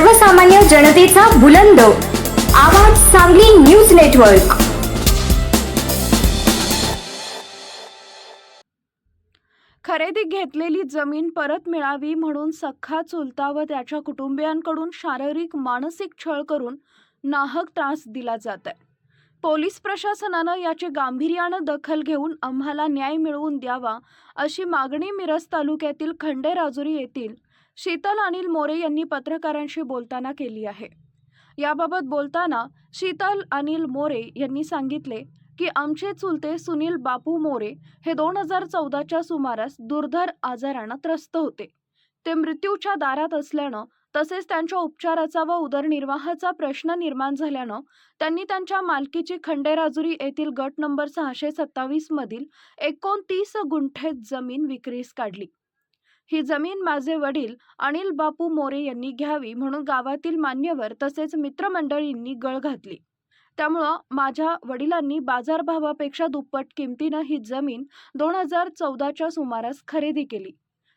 सर्वसामान्य जनतेचा बुलंद. आवाज सांगली न्यूज नेटवर्क. खरेदी घेतलेली जमीन परत मिळावी म्हणून सख्खा चुलता व त्याच्या कुटुंबियांकडून शारीरिक मानसिक छळ करून नाहक त्रास दिला जात आहे पोलीस प्रशासनानं याची गांभीर्यानं दखल घेऊन आम्हाला न्याय मिळवून द्यावा अशी मागणी मिरज तालुक्यातील खंडेराजुरी येथील शीतल अनिल मोरे यांनी पत्रकारांशी बोलताना केली आहे. याबाबत बोलताना शीतल अनिल मोरे यांनी सांगितले की आमचे चुलते सुनील बापू मोरे हे दोन हजार चौदाच्या सुमारास दुर्धर आजारानं त्रस्त होते. ते मृत्यूच्या दारात असल्यानं तसेच त्यांच्या उपचाराचा व उदरनिर्वाहाचा प्रश्न निर्माण झाल्यानं त्यांनी त्यांच्या मालकीची खंडेराजुरी येथील गट नंबर सहाशे सत्तावीस मधील एकोणतीस गुंठे जमीन विक्रीस काढली. ही जमीन माझे वडील अनिल बापू मोरे यांनी घ्यावी म्हणून गावातील मान्यवर तसेच मित्रमंडळींनी गळ घातली. त्यामुळं माझ्या वडिलांनी बाजारभावापेक्षा दुप्पट किमतीनं ही जमीन दोन हजार चौदाच्या सुमारास खरेदी केली.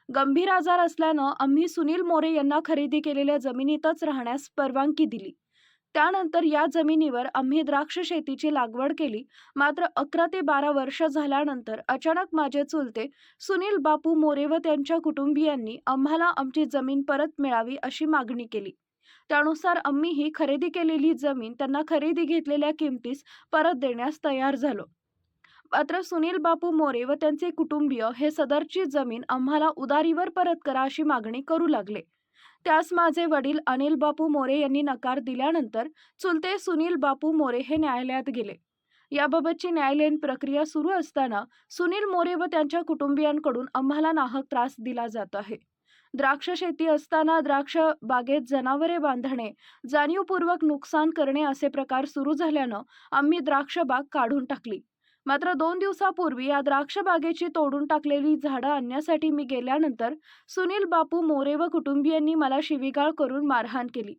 गंभीर आजार असल्यानं आम्ही सुनील मोरे यांना खरेदी केलेल्या जमिनीतच राहण्यास परवानगी दिली. त्यानंतर या जमिनीवर आम्ही द्राक्ष शेतीची लागवड केली. मात्र अकरा ते बारा वर्ष झाल्यानंतर अचानक माझे चुलते सुनील बापू मोरे व त्यांच्या कुटुंबियांनी आम्हाला आमची जमीन परत मिळावी अशी मागणी केली. त्यानुसार आम्ही ही खरेदी केलेली जमीन त्यांना खरेदी घेतलेल्या किमतीस परत देण्यास तयार झालो. मात्र सुनील बापू मोरे व त्यांचे कुटुंबीय हे सदरची जमीन आम्हाला उदारीवर परत करा अशी मागणी करू लागले. त्यास माझे वडील अनिल बापू मोरे यांनी नकार दिल्यानंतर चुलते सुनील बापू मोरे हे न्यायालयात गेले. याबाबतची न्यायालयीन प्रक्रिया सुरू असताना सुनील मोरे व त्यांच्या कुटुंबियांकडून आम्हाला नाहक त्रास दिला जात आहे. द्राक्ष शेती असताना द्राक्ष बागेत जनावरे बांधणे जाणीवपूर्वक नुकसान करणे असे प्रकार सुरू झाल्यानं आम्ही द्राक्ष बाग काढून टाकली. मात्र दोन दिवसापूर्वी या द्राक्ष बागेची तोडून टाकलेली झाडं आणण्यासाठी मी गेल्यानंतर सुनील बापू मोरे व कुटुंबियांनी मला शिवीगाळ करून मारहाण केली.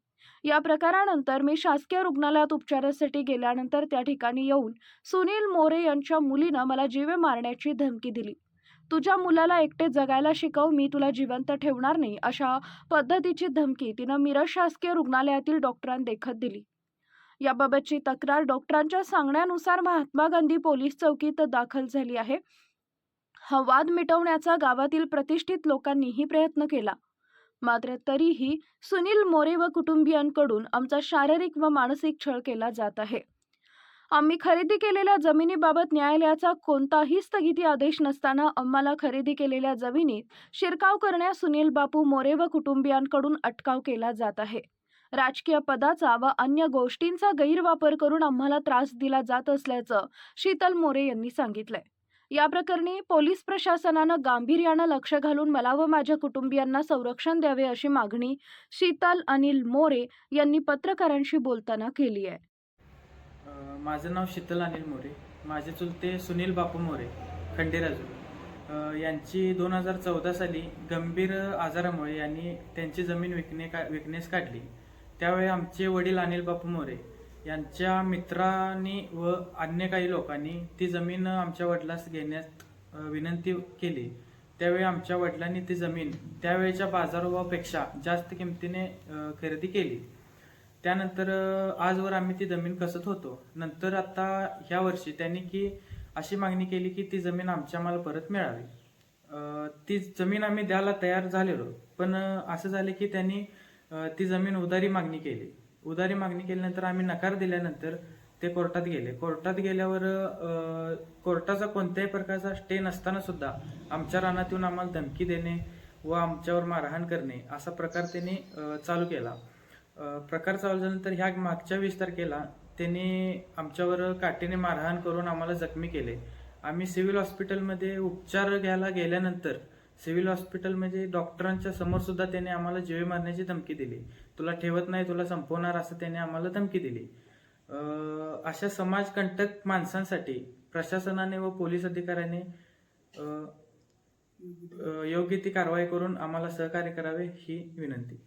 या प्रकारानंतर मी शासकीय रुग्णालयात उपचारासाठी गेल्यानंतर त्या ठिकाणी येऊन सुनील मोरे यांच्या मुलीनं मला जीवे मारण्याची धमकी दिली. तुझ्या मुलाला एकटे जगायला शिकव मी तुला जिवंत ठेवणार नाही अशा पद्धतीची धमकी तिनं मिरज शासकीय रुग्णालयातील डॉक्टरांदेखत दिली. याबाबतची तक्रार डॉक्टरांच्या सांगण्यानुसार महात्मा गांधी पोलीस चौकीत दाखल झाली आहे. हा वाद मिटवण्याचा गावातील प्रतिष्ठित लोकांनीही प्रयत्न केला. मात्र तरीही सुनील मोरे व कुटुंबियांकडून आमचा शारीरिक व मानसिक छळ केला जात आहे. आम्ही खरेदी केलेल्या जमिनीबाबत न्यायालयाचा कोणताही स्थगिती आदेश नसताना आम्हाला खरेदी केलेल्या जमिनीत शिरकाव करण्यास सुनील बापू मोरे व कुटुंबियांकडून अटकाव केला जात आहे. राजकीय पदाचा व अन्य गोष्टींचा गैरवापर करून आम्हाला त्रास दिला जात असल्याचं शीतल मोरे यांनी सांगितलंय. या प्रकरणी पोलीस प्रशासनानं गांभीर्यानं लक्ष घालून मला व माझ्या कुटुंबियांना संरक्षण द्यावे अशी मागणी शीतल अनिल मोरे यांनी पत्रकारांशी बोलताना केली आहे. माझं नाव शीतल अनिल मोरे. माझे चुलते सुनील बापू मोरे खंडेराजू यांची दोन हजार चौदा साली गंभीर आजारामुळे यांनी त्यांची जमीन विकणे का विकण्यास काढली. त्यावेळी आमचे वडील अनिल बापू मोरे यांच्या मित्रांनी व अन्य काही लोकांनी ती जमीन आमच्या वडिलास घेण्यात विनंती केली. त्यावेळी आमच्या वडिलांनी ती जमीन त्यावेळेच्या बाजारभावापेक्षा जास्त किमतीने खरेदी केली. त्यानंतर आजवर आम्ही ती जमीन कसत होतो. नंतर आता ह्या वर्षी त्यांनी की अशी मागणी केली की ती जमीन आमच्या आम्हाला परत मिळावी. ती जमीन आम्ही द्यायला तयार झालेलो. पण असं झालं की त्यांनी ती जमीन उदारी मागणी केली. उदारी मागणी केल्यानंतर आम्ही नकार दिल्यानंतर ते कोर्टात गेले. कोर्टात गेल्यावर कोर्टाचा कोणत्याही प्रकारचा स्टे नसताना सुद्धा आमच्या रानात येऊन आम्हाला धमकी देणे व आमच्यावर मारहाण करणे असा प्रकार त्यांनी चालू केला. प्रकार चालू झाल्यानंतर ह्या मागच्या वीस तारखेला त्यांनी आमच्यावर काठीने मारहाण करून आम्हाला जखमी केले. आम्ही सिव्हिल हॉस्पिटलमध्ये उपचार घ्यायला गेल्यानंतर सिव्हिल म्हणजे डॉक्टरांच्या समोर सुद्धा त्याने आम्हाला जीवे मारण्याची धमकी दिली. तुला ठेवत नाही तुला संपवणार असं त्याने आम्हाला धमकी दिली. अशा समाजकंटक माणसांसाठी प्रशासनाने व पोलीस अधिकाऱ्याने योग्य ती कारवाई करून आम्हाला सहकार्य करावे ही विनंती.